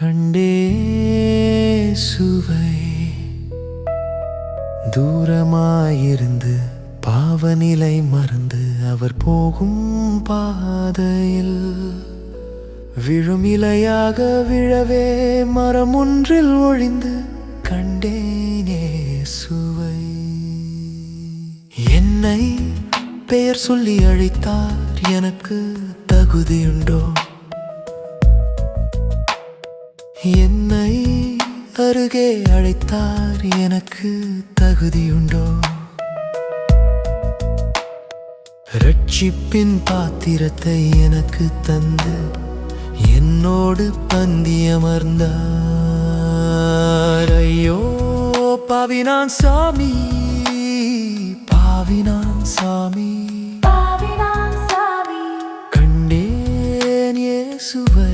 கண்டே சுவை. தூரமாயிருந்து பாவநிலை மறந்து அவர் போகும் பாதையில் விழுமிலையாக விழவே மரம் ஒன்றில் ஒழிந்து கண்டேனே சுவை என்னை பெயர் சொல்லி அழைத்தார் எனக்கு தகுதியுண்டோ? என்னை அருகே அழைத்தார் எனக்கு தகுதியுண்டோ? ரட்சிப்பின் பாத்திரத்தை எனக்கு தந்து என்னோடு பந்தியமர்ந்தார். ஐயோ பாவினான் சாமி பாவினான் சாமி. கண்டேன் இயேசுவை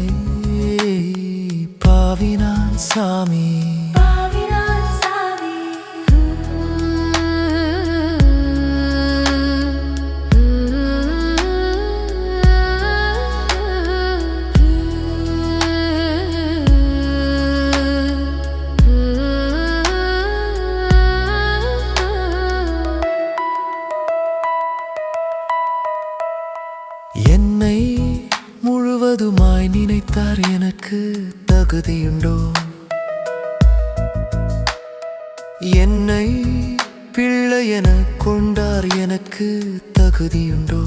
பாவினான் சாமி. என்னை முழுவதுமாய் நினைத்தார் எனக்கு. தகுதியுண்டோ? என்னை பிள்ளை என கொண்டார் எனக்கு தகுதியுண்டோ?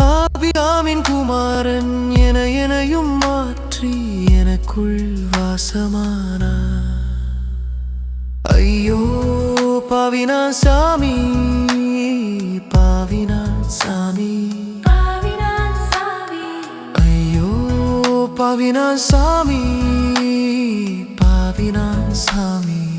ஆபியாமின் குமாரன் என எனையும் மாற்றி எனக்குள் வாசமானார். ஐயோ பாவினா சாமி. பாவினா சாமி பாவினா சாமி.